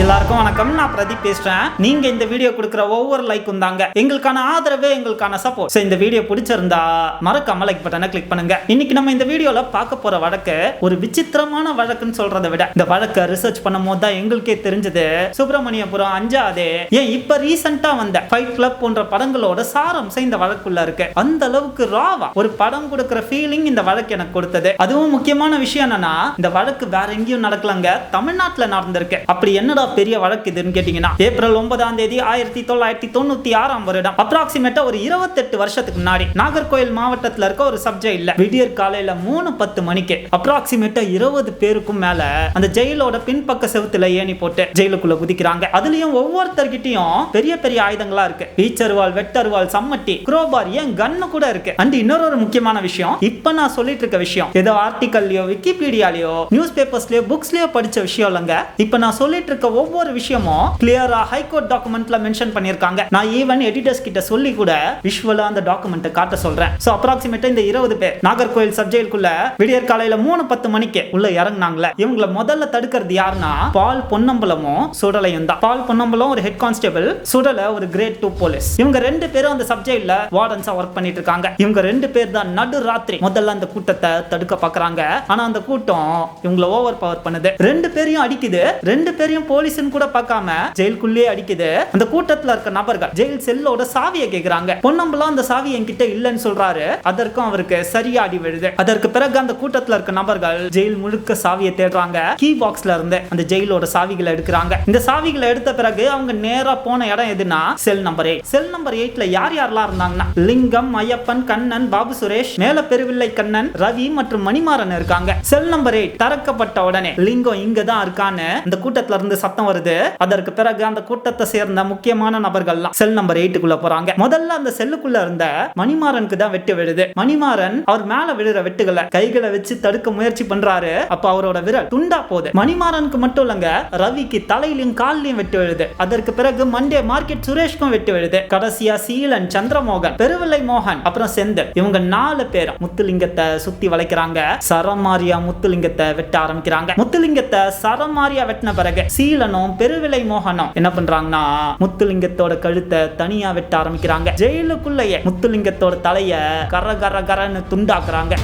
எல்லாருக்கும் வணக்கம். நான் பிரதீப் பேசுறேன். நீங்க இந்த வீடியோ கொடுக்குற ஒவ்வொரு லைக்கும் தாங்க. எங்களுக்கான ஆதரவே எங்களுக்கான சப்போர்ட் இந்த வீடியோ பிடிச்சிருந்தா மறக்காம லைக் பட்டனை கிளிக் பண்ணுங்க. இன்னைக்கு நம்ம இந்த வீடியோல பார்க்க போற வழக்கு ஒரு விசித்திரமான வழக்குன்னு சொல்றதை விட இந்த வழக்கை ரிசர்ச் பண்ணும் போது தான் எங்களுக்கே தெரிஞ்சது. சுப்பிரமணியபுரம் அஞ்சாதே ஏன் இப்ப ரீசெண்டா வந்த ஃபைட் கிளப் போன்ற படங்களோட சாரம்சம் இந்த வழக்குள்ள இருக்கு. அந்த அளவுக்கு ராவா ஒரு படம் கொடுக்குற ஃபீலிங் இந்த வழக்கு எனக்கு கொடுத்தது. அதுவும் முக்கியமான விஷயம் என்னன்னா இந்த வழக்கு வேற எங்கேயும் நடக்கலங்க. தமிழ்நாட்டுல நடந்திருக்கு. அப்படி என்னடா பெரிய வழக்கு இதுன்னு கேட்டீங்கன்னா ஏப்ரல் ஒன்பதாம் தேதி ஆயிரத்தி தொள்ளாயிரத்தி தொண்ணூத்தி ஆறாம் வருடம். அப்ராக்சிமேட்டா ஒரு இருபத்தெட்டு வருஷத்துக்கு முன்னாடி நாகர்கோயில் மாவட்டத்துல இருக்க ஒரு சப்ஜெக்ட்ல விடியற் காலையில மூணு பத்து மணிக்கு. அப்ராக்சிமேட்டா இருபது பேருக்கும் மேல அந்த ஜெயிலோட பின்பக்க செவத்துல ஏணி போட்டு ஜெயிலுக்குள்ள குதிக்கிறாங்க. அதுலயும் ஒவ்வொருத்தர்கிட்டயும் பெரிய பெரிய ஆயுதங்களா இருக்கு. பீச்சர்வால் வெட்டர்வால் சம்மட்டி குரோபார் ஏன் கன்னு கூட இருக்கு. அண்ட் இன்னொரு ஒரு முக்கியமான விஷயம் இப்ப நான் சொல்லிட்டு இருக்க விஷயம் ஏதோ ஆர்டிகல்லையோ விக்கிபீடியாலயோ நியூஸ் பேப்பர்ஸ்லயோ புக்ஸ்லயோ படிச்ச விஷயம் இல்லைங்க. இப்ப நான் சொல்லிட்டு இருக்க ஒவ்வொரு விஷயமும் கிளியரா ஹைகோர்ட் டாக்குமெண்ட்ல மென்ஷன் பண்ணிருக்காங்க நான் ஈவன் எடிட்டர்ஸ் கிட்ட சொல்லி கூட விஷுவலா அந்த டாக்குமெண்ட் காட்ட சொல்றேன். சோ அப்ராக்சிமேட்டா இந்த இருபது பேர் நாகர்கோயில் சப்ஜெயிலுக்குள்ள விடியற் காலையில மூணு பத்து மணிக்கு உள்ள இறங்குனாங்களே. இவங்கள முதல்ல தடுக்கிறது யாருன்னா பால் பொன்னம்பலமும் சுடலையும் தான். பால் பொன்னம்பலம் ஒரு ஹெட் கான்ஸ்டபிள் சுடல ஒரு கிரேட் டூ போலீஸ் இவங்க ரெண்டு பேரும் அந்த சப்ஜெக்ட்ல வார்டன்ஸா ஒர்க் பண்ணிட்டு இருக்காங்க. இவங்க ரெண்டு பேர் தான் நடு ராத்திரி முதல்ல அந்த கூட்டத்தை தடுக்க பாக்குறாங்க. ஆனா அந்த கூட்டம் இவங்கள ஓவர் பவர் பண்ணுது. ரெண்டு பேரையும் அடிக்குது. ரெண்டு பேரையும் போலீஸ் போலீஸ்னு கூட பார்க்காம ஜெயிலுக்குள்ளேயே அடிக்குது. அந்த கூட்டத்துல இருக்க நபர்கள் ஜெயில் செல்லோட சாவியை கேக்குறாங்க. பொன்னம்பலம் அந்த சாவி என்கிட்ட இல்லைன்னு சொல்றாரு. அதற்கும் அவருக்கு சரியா அடி விழுது. அதற்கு பிறகு அந்த கூட்டத்துல இருக்க நபர்கள் ஜெயில் முழுக்க சாவியை தேடுறாங்க. கீ பாக்ஸ்ல இருந்து அந்த ஜெயிலோட சாவிகளை எடுக்கிறாங்க. இந்த சாவிகளை எடுத்த பிறகு அவங்க நேரா போன இடம் எதுனா cell number eight cell number எயிட்ல யார் யாரெல்லாம் இருந்தாங்கன்னா லிங்கம் ஐயப்பன் கண்ணன் பாபு சுரேஷ் மேல பெருவில்லை கண்ணன் ரவி மற்றும் மணிமாறன் இருக்காங்க. செல் நம்பர் எயிட் திறக்கப்பட்ட உடனே லிங்கம் இங்க தான் இருக்கான்னு இந்த கூட்டத்துல இருந்து சப் சத்தம் வருது. அதற்கு பிறகு அந்த கூட்டத்தை சேர்ந்த முக்கியமான நபர்கள்லாம் செல் நம்பர் எயிட்டுக்குள்ள போறாங்க. முதல்ல அந்த செல்லுக்குள்ள இருந்த மணிமாறனுக்கு தான் வெட்டு விழுது. மணிமாறன் அவர் மேல விழுற வெட்டுகளை கைகளை வச்சு தடுக்க முயற்சி பண்றாரு. அப்ப அவரோட விரல் துண்டா போகுது. மணிமாறனுக்கு மட்டும் இல்லங்க ரவிக்கு தலையிலும் காலிலையும் வெட்டு விழுது. அதற்கு பிறகு மண்டே மார்க்கெட் சுரேஷ்க்கும் வெட்டு விழுது. கடைசியா சீலன் சந்திரமோகன் பெருவில்லை மோகன் அப்புறம் செந்தில். இவங்க நாலு பேரும் முத்துலிங்கத்தை சுத்தி வளைக்கிறாங்க. சரமாரியா முத்துலிங்கத்தை வெட்ட ஆரம்பிக்கிறாங்க. முத்துலிங்கத்தை சரமாரியா வெட்டின பிறகு சீலன் சீலனும் பெருவிலை மோகனும் என்ன பண்றாங்கன்னா முத்துலிங்கத்தோட கழுத்தை தனியா வெட்ட ஆரம்பிக்கிறாங்க. ஜெயிலுக்குள்ளேயே முத்துலிங்கத்தோட தலைய கர கர கரன்னு துண்டாக்குறாங்க.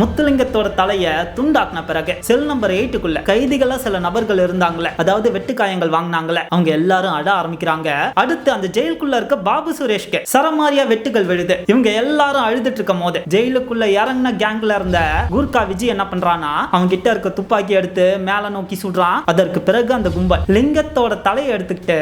முத்துலிங்கத்தோட தலைய துண்டாக்குன பிறகு செல் நம்பர் எயிட்டுக்குள்ள கைதிகளா சில நபர்கள் இருந்தாங்களே. அதாவது வெட்டுக்காயங்கள் வாங்கினாங்களே. அவங்க எல்லாரும் அட ஆரம்பிக்கிறாங்க. அடுத்து அந்த ஜெயிலுக்குள்ள இருக்க பாபு சுரேஷ்க்கு சரமாரியா வெட்டுகள் விழுது. இவங்க எல்லாரும் அழுதுட்டு இருக்கும் போது ஜெயிலுக்குள்ள இறங்கின கேங்ல இருந்த குர்கா விஜய் என்ன பண்றானா அவங்க கிட்ட இருக்க துப்பாக்கி எடுத்து மேல நோக்கி சுடுறான். அதற்கு பிறகு அந்த கும்பல் லிங்கத்தோட தலையை எடுத்துக்கிட்டு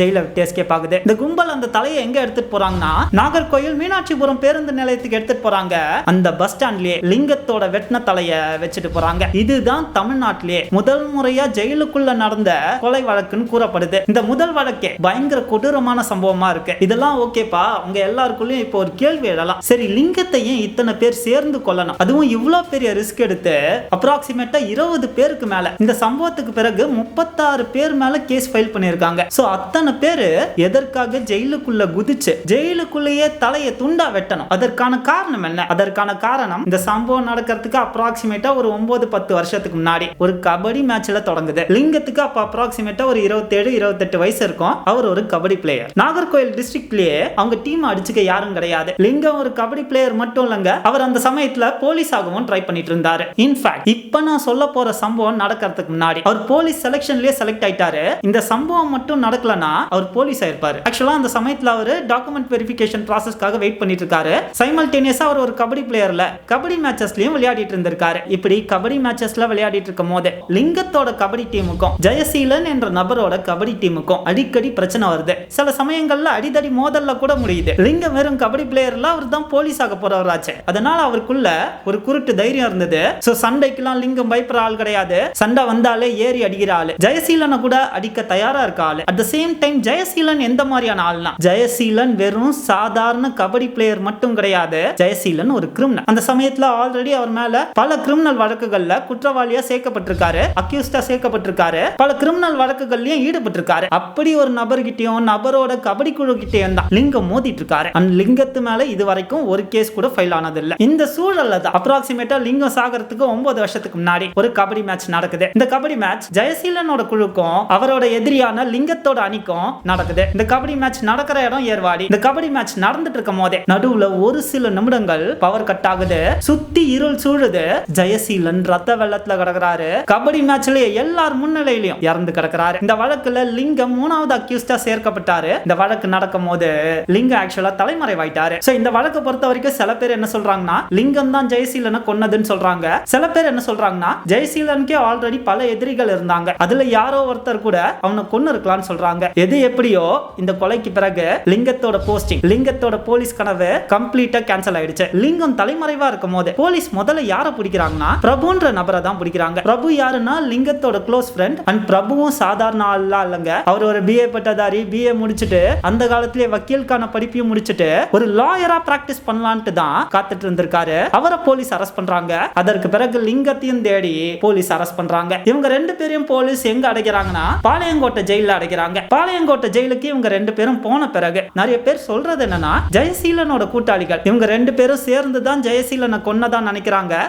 ஜெயில விட்டு எஸ்கேப் ஆகுது. இந்த கும்பல் அந்த தலையை எங்க எடுத்துட்டு போறாங்கன்னா நாகர்கோயில் மீனாட்சிபுரம் பேருந்து நிலையத்துக்கு எடுத்துட்டு போறாங்க. அந்த பஸ் ஸ்டாண்ட்லயே சிங்கத்தோட வெட்டின தலைய வச்சுட்டு போறாங்க. இதுதான் தமிழ்நாட்டிலேயே முதல் முறையா ஜெயிலுக்குள்ள நடந்த கொலை வழக்குன்னு கூறப்படுது. இந்த முதல் வழக்கே பயங்கர கொடூரமான சம்பவமா இருக்கு. இதெல்லாம் ஓகேப்பா. உங்க எல்லாருக்குள்ளயும் இப்போ ஒரு கேள்வி எழலாம். சரி லிங்கத்தையும் இத்தனை பேர் சேர்ந்து கொள்ளணும் அதுவும் இவ்வளவு பெரிய ரிஸ்க் எடுத்து அப்ராக்சிமேட்டா இருபது பேருக்கு மேல. இந்த சம்பவத்துக்கு பிறகு முப்பத்தாறு பேர் மேல கேஸ் ஃபைல் பண்ணிருக்காங்க. சோ அத்தனை பேரு எதற்காக ஜெயிலுக்குள்ள குதிச்சு ஜெயிலுக்குள்ளேயே தலையை துண்டா வெட்டணும்? அதற்கான காரணம் என்ன? அதற்கான காரணம் இந்த சம்பவம் நடக்கிறதுக்கு அப்ராக்சிமேட்டா ஒரு ஒன்பது பத்து வருஷத்துக்கு முன்னாடி ஒரு கபடி மேட்ச்ல தொடங்குது. லிங்கத்துக்கு அப்ப அப்ராக்சிமேட்டா ஒரு இருபத்தேழு இருபத்தெட்டு வயசு இருக்கும். அவர் ஒரு கபடி பிளேயர் நாகர்கோயில் டிஸ்ட்ரிக்ட்லயே அவங்க டீம் அடிச்சுக்க யாரும் கிடையாது. லிங்கம் ஒரு கபடி பிளேயர் மட்டும் இல்லைங்க. அவர் அந்த சமயத்துல போலீஸ் ஆகவும் ட்ரை பண்ணிட்டு இருந்தாரு. இன்ஃபேக்ட் இப்ப நான் சொல்ல போற சம்பவம் நடக்கிறதுக்கு முன்னாடி அவர் போலீஸ் செலெக்ஷன்லயே செலக்ட் ஆயிட்டாரு. இந்த சம்பவம் மட்டும் நடக்கலனா அவர் போலீஸ் ஆயிருப்பாரு. ஆக்சுவலா அந்த சமயத்துல அவரு டாக்குமெண்ட் வெரிஃபிகேஷன் ப்ராசஸ்க்காக வெயிட் பண்ணிட்டு இருக்காரு. சைமல்டேனியஸா அவர் ஒரு கபடி பிளேயர்ல கபடி மேட்சஸ்லயும் விளையாடிட்டு இருந்திருக்காரு. இப்படி கபடி மேட்சஸ்ல விளையாடிட்டு இருக்கும் போது லிங்கத்தோட கபடி டீமுக்கும் ஜெயசீலன் என்ற நபரோட கபடி டீமுக்கும் அடிக்கடி பிரச்சனை வருது. சில சமயங்கள்ல அடிதடி மோதல்ல கூட முடியுது. லிங்கம் வெறும் கபடி பிளேயர்ல அவர் தான் போலீஸ் ஆக போறவராச்சு. அதனால அவருக்குள்ள ஒரு குருட்டு தைரியம் இருந்தது. சோ சண்டைக்கெல்லாம் லிங்கம் பயப்படுற ஆள் கிடையாது. சண்டை வந்தாலே ஏறி அடிக்கிற ஆளு. ஜெயசீலனை கூட அடிக்க தயாரா இருக்க ஆளு. At the same time Jayaseelan எந்த மாதிரியான ஆள்னா ஜெயசீலன் வெறும் சாதாரண கபடி பிளேயர் மட்டும் கிடையாது. ஜெயசீலன் ஒரு கிரிமினல் அந்த சமயத்துல ஆல்ரெடி ஆல்ரெடி அவர் மேல பல கிரிமினல் வழக்குகள்ல குற்றவாளியா சேர்க்கப்பட்டிருக்காரு அக்யூஸ்டா சேர்க்கப்பட்டிருக்காரு. பல கிரிமினல் வழக்குகள்லயும் ஈடுபட்டிருக்காரு. அப்படி ஒரு நபர்கிட்டயும் நபரோட கபடி குழு கிட்டயும் தான் லிங்கம் மோதிட்டு இருக்காரு அந்த லிங்கத்து மேல இது வரைக்கும் ஒரு கேஸ் கூட ஃபைல் ஆனது இல்ல இந்த சூழல்ல தான் அப்ராக்சிமேட்டா லிங்கம் சாகறதுக்கு ஒன்பது வருஷத்துக்கு முன்னாடி ஒரு கபடி மேட்ச் நடக்குது. இந்த கபடி மேட்ச் ஜெயசீலனோட குழுக்கும் அவரோட எதிரியான லிங்கத்தோட அணிக்கும் நடக்குது. இந்த கபடி மேட்ச் நடக்கிற இடம் ஏர்வாடி. இந்த கபடி மேட்ச் நடந்துட்டு இருக்கும் போதே நடுவுல ஒரு சில நிமிடங்கள் பவர் கட் ஆகுது. சுத்தி இருள் சூழுது. ஜெயசீலன் ரத்த வெள்ளத்துல கிடக்குறாரு. கபடி மேட்ச்லயே எல்லார் முன்னிலையிலும் இறந்து கிடக்குறாரு. இந்த வழக்குல லிங்கம் மூணாவது அக்யூஸ்டா சேர்க்கப்பட்டாரு. இந்த வழக்கு நடக்கும் போது லிங்கம் ஆக்சுவலா தலைமறைவாயிட்டாரு. சோ இந்த வழக்கை பொறுத்த வரைக்கும் சில பேர் என்ன சொல்றாங்கன்னா லிங்கம் தான் ஜெயசீலனை கொன்னதுன்னு சொல்றாங்க. சில பேர் என்ன சொல்றாங்கன்னா ஜெயசீலனுக்கே ஆல்ரெடி பல எதிரிகள் இருந்தாங்க. அதுல யாரோ ஒருத்தர் கூட அவனை கொன்னு இருக்கலாம்னு சொல்றாங்க. எது எப்படியோ இந்த கொலைக்கு பிறகு லிங்கத்தோட போஸ்டிங் லிங்கத்தோட போலீஸ் கனவு கம்ப்ளீட்டா கேன்சல் ஆயிடுச்சு. லிங்கம் தலைமறைவா இருக்கும் போது போலீஸ் முதல்ல யாரை பிடிக்கிறாங்கன்னா பிரபுன்ற நபரை தான் பிடிக்கிறாங்க. பிரபு யாருன்னா லிங்கத்தோட க்ளோஸ் ஃப்ரெண்ட் அண்ட் பிரபுவும் சாதாரண ஆள்லாம் இல்லைங்க. அவர் ஒரு பிஏ பட்டதாரி பிஏ முடிச்சுட்டு அந்த காலத்திலேயே வக்கீலுக்கான படிப்பையும் முடிச்சுட்டு ஒரு லாயரா பிராக்டிஸ் பண்ணலான்ட்டு தான் காத்துட்டு இருந்திருக்காரு. அவரை போலீஸ் அரெஸ்ட் பண்றாங்க. அதற்கு பிறகு லிங்கத்தையும் தேடி போலீஸ் அரெஸ்ட் பண்றாங்க. இவங்க ரெண்டு பேரையும் போலீஸ் எங்க அடைக்கிறாங்கன்னா பாளையங்கோட்டை ஜெயில அடைக்கிறாங்க. பாளையங்கோட்டை ஜெயிலுக்கு இவங்க ரெண்டு பேரும் போன பிறகு நிறைய பேர் சொல்றது என்னன்னா ஜெயசீலனோட கூட்டாளிகள். இவங்க ரெண்டு பேரும் சேர்ந்து தான் ஜெயசீலனை கொன்னதான் நினைக்கிறாங்க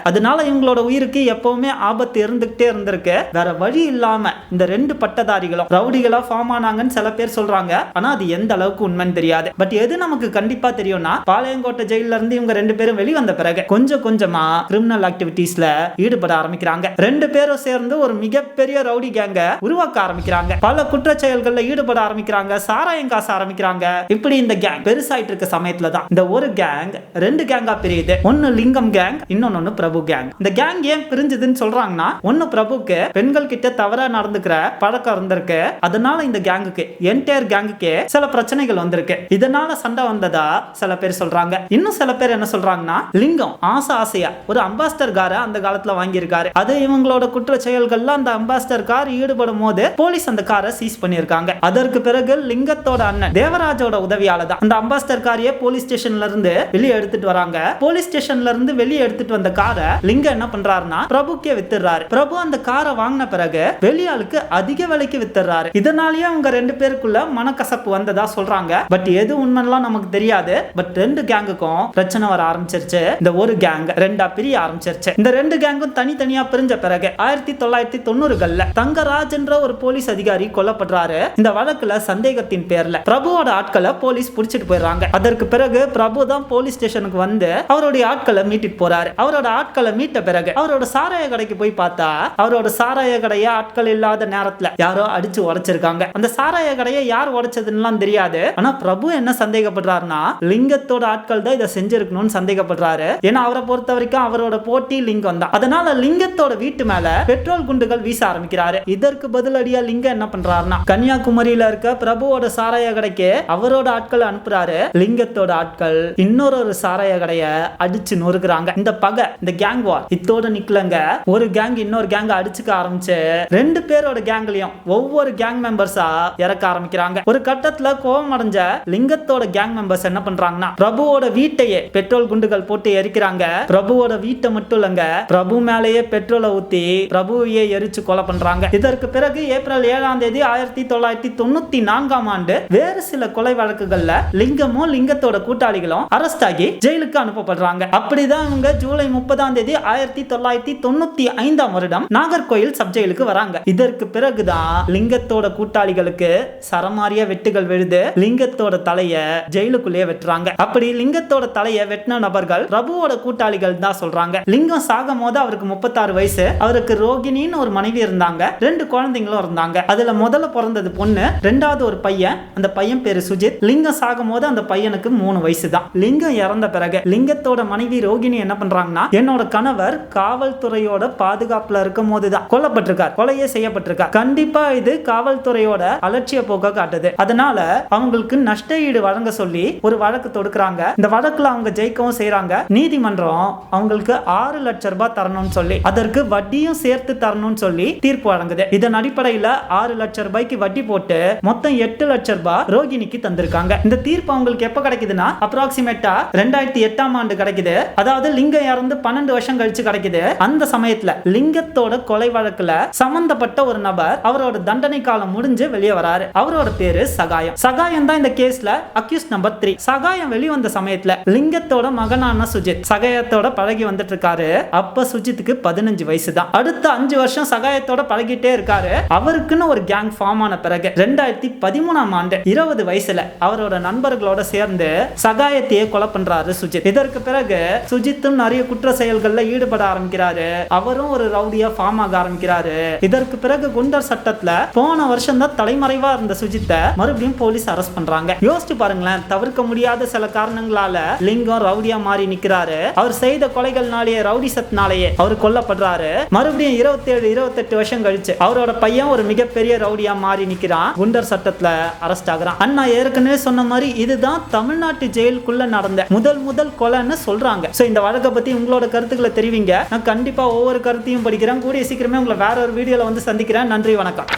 அதனால இவங்களோட உயிருக்கு எப்பவுமே ஆபத்து இருந்துகிட்டே இருந்திருக்கு. வேற வழி இல்லாம இந்த ரெண்டு பட்டதாரிகளும் ரவுடிகளா ஃபார்ம் ஆனாங்கன்னு சில பேர் சொல்றாங்க. ஆனா அது எந்த அளவுக்கு உண்மைன்னு தெரியாது. பட் எது நமக்கு கண்டிப்பா தெரியும்னா பாளையங்கோட்டை ஜெயில இருந்து இவங்க ரெண்டு பேரும் வெளிவந்த பிறகு கொஞ்சம் கொஞ்சமா கிரிமினல் ஆக்டிவிட்டீஸ்ல ஈடுபட ஆரம்பிக்கிறாங்க. ரெண்டு பேரும் சேர்ந்து ஒரு மிகப்பெரிய ரவுடி கேங்க உருவாக்க ஆரம்பிக்கிறாங்க. பல குற்ற செயல்கள்ல ஈடுபட ஆரம்பிக்கிறாங்க. சாராயம் காசு ஆரம்பிக்கிறாங்க. இப்படி இந்த கேங் பெருசாயிட்டு இருக்க சமயத்துல தான் இந்த ஒரு கேங் ரெண்டு கேங்கா பிரியுது. ஒன்னு லிங்கம் கேங் இன்னொன்னு பிரபு கேங் இந்த கேங் ஏன் பிரிஞ்சதுன்னு சொல்றாங்கன்னா ஒன்னு பிரபுக்கு பெண்கள் கிட்ட தவறா நடந்துக்கிற பழக்கம் இருந்திருக்கு. அதனால இந்த கேங்குக்கு என்டையர் கேங்குக்கு சில பிரச்சனைகள் வந்திருக்கு. இதனால சண்டை வந்ததா சில பேர் சொல்றாங்க. இன்னும் சில பேர் என்ன சொல்றாங்கன்னா லிங்கம் ஆசை ஆசையா. ஒரு அம்பாஸ்டர் கார அந்த காலத்துல வாங்கியிருக்காரு. அது இவங்களோட குற்ற செயல்கள்ல அந்த அம்பாஸ்டர் கார் ஈடுபடும் போது போலீஸ் அந்த காரை சீஸ் பண்ணியிருக்காங்க. அதற்கு பிறகு லிங்கத்தோட அண்ணன் தேவராஜோட உதவியால தான். அந்த அம்பாஸ்டர் காரையே போலீஸ் ஸ்டேஷன்ல இருந்து வெளியே எடுத்துட்டு வராங்க. போலீஸ் ஸ்டேஷன்ல இருந்து வெளியே எடுத்துட்டு வந்த காரை லிங்கம் என்ன பண்றாருன்னா பிரபுக்கே வித்துறாரு பிரபு அந்த காரை வாங்கின பிறகு வெளியாளுக்கு அதிக விலைக்கு வித்துறாரு இதனாலேயே அவங்க ரெண்டு பேருக்குள்ள மனக்கசப்பு வந்ததா சொல்றாங்க. பட் எது உண்மைலாம் நமக்கு தெரியாது. பட் ரெண்டு கேங்குக்கும் பிரச்சனை வர ஆரம்பிச்சிருச்சு. இந்த ஒரு கேங் ரெண்டா பிரிய ஆரம்பிச்சிருச்சு. இந்த ரெண்டு கேங்கும் தனித்தனியா பிரிஞ்ச பிறகு ஆயிரத்தி தொள்ளாயிரத்தி தொண்ணூறுகள்ல தங்கராஜ் என்ற ஒரு போலீஸ் அதிகாரி கொல்லப்படுறாரு. இந்த வழக்குல சந்தேகத்தின் பேர்ல பிரபுவோட ஆட்களை போலீஸ் புடிச்சிட்டு போயிடுறாங்க. அதற்கு பிறகு பிரபு தான் போலீஸ் ஸ்டேஷனுக்கு வந்து அவருடைய ஆட்களை மீட்டிட்டு போறாரு. அவரோட ஆட்களை மீட்ட பிறகு அவரோட சாராய கடைக்கு போய் பார்த்தா அவரோட சாராய கடைய ஆட்கள் இல்லாத நேரத்துல யாரோ அடிச்சு உடைச்சிருக்காங்க. அந்த சாராய கடையை யார் உடைச்சதுன்னு தெரியாது. ஆனா பிரபு என்ன சந்தேகப்படுறாருன்னா லிங்கத்தோட ஆட்கள் தான் இதை செஞ்சிருக்கணும்னு சந்தேகப்படுறாரு. ஏன்னா அவரை பொறுத்த வரைக்கும் அவரோட போட்டி லிங்கம் தான். அதனால லிங்கத்தோட வீட்டு மேல பெட்ரோல் குண்டுகள் வீச ஆரம்பிக்கிறாரு. இதற்கு பதிலடியா லிங்கம் என்ன பண்றாருன்னா கன்னியாகுமரியில இருக்க பிரபுவோட சாராய கடைக்கு அவரோட ஆட்கள் அனுப்புறாரு. லிங்கத்தோட ஆட்கள் இன்னொரு ஒரு சாராய கடைய அடிச்சு நொறுக்குறாங்க. இந்த பகை இந்த கேங் வார் இத்தோட நிக்கலங்க. ஒரு கேங் இன்னொரு கேங் அடிச்சுக்க ஆரம்பிச்சு ரெண்டு பேரோட கேங்லயும் ஒவ்வொரு கேங் மெம்பர்ஸா இறக்க ஆரம்பிக்கிறாங்க. ஒரு கட்டத்துல கோபம் அடைஞ்ச லிங்கத்தோட கேங் மெம்பர்ஸ் என்ன பண்றாங்கன்னா பிரபுவோட வீட்டையே பெட்ரோல் குண்டுகள் போட்டு எரிக்கிறாங்க. பிரபுவோட வீட்டை மட்டும் இல்லங்க பிரபு மேலேயே பெட்ரோலை ஊத்தி பிரபுவையே எரிச்சு கொலை பண்றாங்க. இதற்கு பிறகு ஏப்ரல் ஏழாம் தேதி ஆயிரத்தி தொள்ளாயிரத்தி தொண்ணூத்தி நான்காம் ஆண்டு வேறு சில கொலை வழக்குகள்ல லிங்கமும் லிங்கத்தோட கூட்டாளிகளும் அரஸ்ட் ஆகி ஜெயிலுக்கு அனுப்பப்படுறாங்க. அப்படிதான் இவங்க ஜூலை முப்பதாம் தேதி ஆயிரத்தி தொள்ளாயிரத்தி தொண்ணூத்தி ஐந்தாம் வருடம் நாகர்கோயில் சப் ஜெயிலுக்கு வராங்க. இதற்கு பிறகுதான் லிங்கத்தோட கூட்டாளிகளுக்கு சரமாரியா வெட்டுகள் விழுது லிங்கத்தோட தலைய ஜெயிலுக்குள்ளேயே வெட்டுறாங்க. அப்படி லிங்கத்தோட தலைய வெட்டின நபர்கள் பிரபுவோட கூட்டாளிகள் தான் சொல்றாங்க. லிங்கம் சாகும் போது அவருக்கு முப்பத்தாறு வயசு. அவருக்கு ரோகிணின்னு ஒரு மனைவி இருந்தாங்க. ரெண்டு குழந்தைங்களும் இருந்தாங்க. அதுல முதல்ல பிறந்தது பொண்ணு ரெண்டாவது ஒரு பையன். அந்த பையன் பேரு சுஜித். லிங்கம் சாகும் போது அந்த பையனுக்கு மூணு வயசு தான் லிங்கம் இறந்த பிறகு லிங்கத்தோட மனைவி ரோகிணி என்ன பண்றாங்க? சொல்றாங்கன்னா என்னோட கணவர் காவல்துறையோட பாதுகாப்புல இருக்கும் போதுதான் கொல்லப்பட்டிருக்கார் கொலையே செய்யப்பட்டிருக்கார். கண்டிப்பா இது காவல்துறையோட அலட்சிய போக்க காட்டுது. அதனால அவங்களுக்கு நஷ்ட ஈடு வழங்க சொல்லி ஒரு வழக்கு தொடுக்கிறாங்க. இந்த வழக்குல அவங்க ஜெயிக்கவும் செய்யறாங்க நீதிமன்றம் அவங்களுக்கு ஆறு லட்சம் ரூபாய் தரணும்னு சொல்லி அதற்கு வட்டியும் சேர்த்து தரணும்னு சொல்லி தீர்ப்பு வழங்குது. இதன் அடிப்படையில ஆறு லட்சம் ரூபாய்க்கு வட்டி போட்டு மொத்தம் எட்டு லட்சம் ரூபாய் ரோகிணிக்கு தந்திருக்காங்க. இந்த தீர்ப்பு அவங்களுக்கு எப்ப கிடைக்குதுன்னா அப்ராக்சிமேட்டா ரெண்டாயிரத்தி எட்டாம் ஆண்டு கிடைக்குது. அதாவது லிங்க இறந்து பன்னெண்டு வருஷம் கழிச்சு கிடைக்குது. அந்த சமயத்துல லிங்கத்தோட கொலை வழக்குல சம்பந்தப்பட்ட ஒரு நபர் அவரோட தண்டனை காலம் முடிஞ்சு வெளியே வராரு. அவரோட பேரு சகாயம். சகாயம் தான் இந்த கேஸ்ல அக்யூஸ் நம்பர் த்ரீ சகாயம் வெளிவந்த சமயத்துல லிங்கத்தோட மகனான சுஜித் சகாயத்தோட பழகி வந்துட்டு இருக்காரு அப்ப சுஜித்துக்கு பதினஞ்சு வயசு தான். அடுத்த அஞ்சு வருஷம் சகாயத்தோட பழகிட்டே இருக்காரு. அவருக்குன்னு ஒரு கேங் ஃபார்ம் ஆன பிறகு ரெண்டாயிரத்தி பதிமூணாம் ஆண்டு இருபது வயசுல அவரோட நண்பர்களோட சேர்ந்து சகாயத்தையே கொலை பண்றாரு சுஜித். இதற்கு பிறகு சுஜித்தும் நிறைய நிறைய குற்ற செயல்கள்ல ஈடுபட ஆரம்பிக்கிறாரு. அவரும் ஒரு ரவுடியா ஃபார்ம் ஆக ஆரம்பிக்கிறாரு. இதற்கு பிறகு குண்டர் சட்டத்துல போன வருஷம் தான் தலைமறைவா இருந்த சுஜித்தை மறுபடியும் போலீஸ் அரெஸ்ட் பண்றாங்க. யோசிச்சு பாருங்களேன் தவிர்க்க முடியாத சில காரணங்களால லிங்கம் ரவுடியா மாறி நிக்கிறாரு. அவர் செய்த கொலைகள்னாலேயே ரவுடி சத்னாலேயே அவர் கொல்லப்படுறாரு. மறுபடியும் இருபத்தி இருபத்தேழு இருபத்தெட்டு வருஷம் கழிச்சு அவரோட பையன் ஒரு மிகப்பெரிய ரவுடியா மாறி நிக்கிறான். குண்டர் சட்டத்துல அரெஸ்ட் ஆகுறான். அண்ணா ஏற்கனவே சொன்ன மாதிரி இதுதான் தமிழ்நாட்டு ஜெயிலுக்குள்ள நடந்த முதல் முதல் கொலைன்னு சொல்றாங்க. சோ இந்த வழக்கை பற்றி உங்களோட கருத்துக்களை தெரிவிங்க. நான் கண்டிப்பா ஒவ்வொரு கருத்தையும் படிக்கிறேன். கூடிய சீக்கிரமே உங்களை வேற ஒரு வீடியோவில் வந்து சந்திக்கிறேன். நன்றி வணக்கம்.